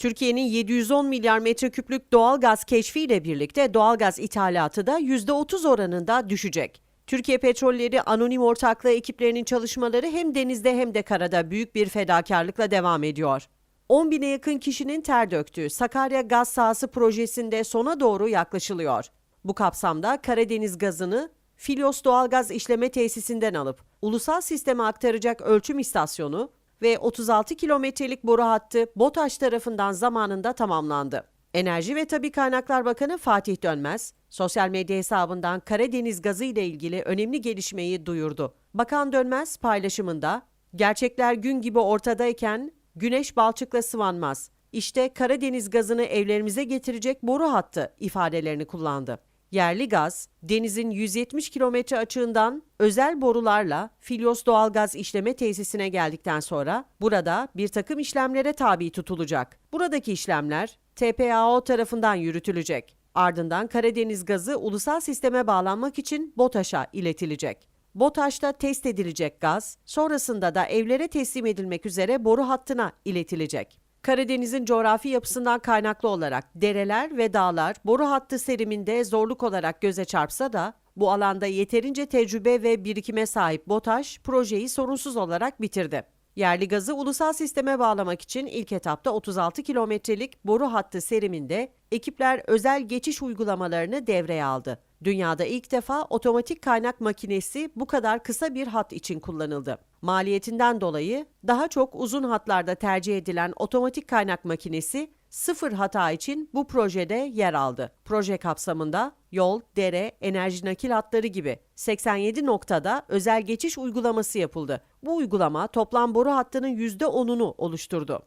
Türkiye'nin 710 milyar metreküplük doğal gaz keşfiyle birlikte doğal gaz ithalatı da %30 oranında düşecek. Türkiye Petrolleri Anonim Ortaklığı ekiplerinin çalışmaları hem denizde hem de karada büyük bir fedakarlıkla devam ediyor. 10 bine yakın kişinin ter döktüğü Sakarya Gaz Sahası projesinde sona doğru yaklaşılıyor. Bu kapsamda Karadeniz gazını Filos Doğalgaz İşleme Tesisinden alıp ulusal sisteme aktaracak ölçüm istasyonu ve 36 kilometrelik boru hattı BOTAŞ tarafından zamanında tamamlandı. Enerji ve Tabi Kaynaklar Bakanı Fatih Dönmez, sosyal medya hesabından Karadeniz gazı ile ilgili önemli gelişmeyi duyurdu. Bakan Dönmez paylaşımında, gerçekler gün gibi ortadayken güneş balçıkla sıvanmaz. İşte Karadeniz gazını evlerimize getirecek boru hattı ifadelerini kullandı. Yerli gaz, denizin 170 kilometre açığından özel borularla Filyos Doğalgaz İşleme Tesisine geldikten sonra burada bir takım işlemlere tabi tutulacak. Buradaki işlemler TPAO tarafından yürütülecek. Ardından Karadeniz gazı ulusal sisteme bağlanmak için BOTAŞ'a iletilecek. BOTAŞ'ta test edilecek gaz, sonrasında da evlere teslim edilmek üzere boru hattına iletilecek. Karadeniz'in coğrafi yapısından kaynaklı olarak dereler ve dağlar boru hattı seriminde zorluk olarak göze çarpsa da bu alanda yeterince tecrübe ve birikime sahip BOTAŞ projeyi sorunsuz olarak bitirdi. Yerli gazı ulusal sisteme bağlamak için ilk etapta 36 kilometrelik boru hattı seriminde ekipler özel geçiş uygulamalarını devreye aldı. Dünyada ilk defa otomatik kaynak makinesi bu kadar kısa bir hat için kullanıldı. Maliyetinden dolayı daha çok uzun hatlarda tercih edilen otomatik kaynak makinesi sıfır hata için bu projede yer aldı. Proje kapsamında yol, dere, enerji nakil hatları gibi 87 noktada özel geçiş uygulaması yapıldı. Bu uygulama toplam boru hattının %10'unu oluşturdu.